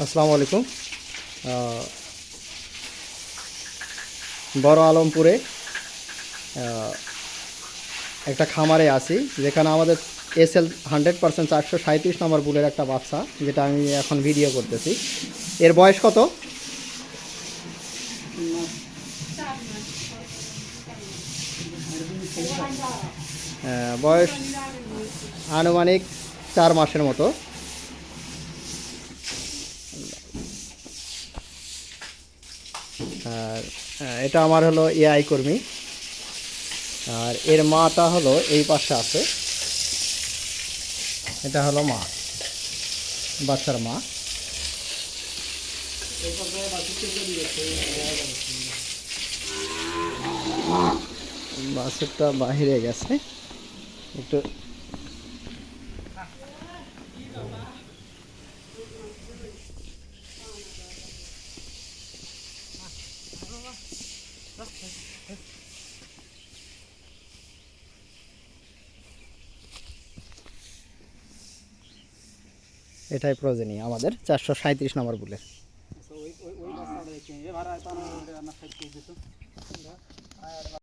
আসসালামু আলাইকুম। বড় আলমপুরে একটা খামারে আছি, যেখানে আমাদের এস এল হান্ড্রেড পার্সেন্ট চারশো সাঁত্রিশ নম্বর বুলের একটা বাচ্চা, যেটা আমি এখন ভিডিও করতেছি। এর বয়স কত? বয়স আনুমানিক চার মাসের মতো। আর এটা আমার হলো এআই কর্মী। আর এর মাটা হলো এই পাশে আছে। এটা হলো মা, বাচ্চার মা। বাছুরটা বাহিরে গেছে। একটু এটাই প্রয়োজনীয় আমাদের চারশো সাঁত্রিশ নম্বর বুলের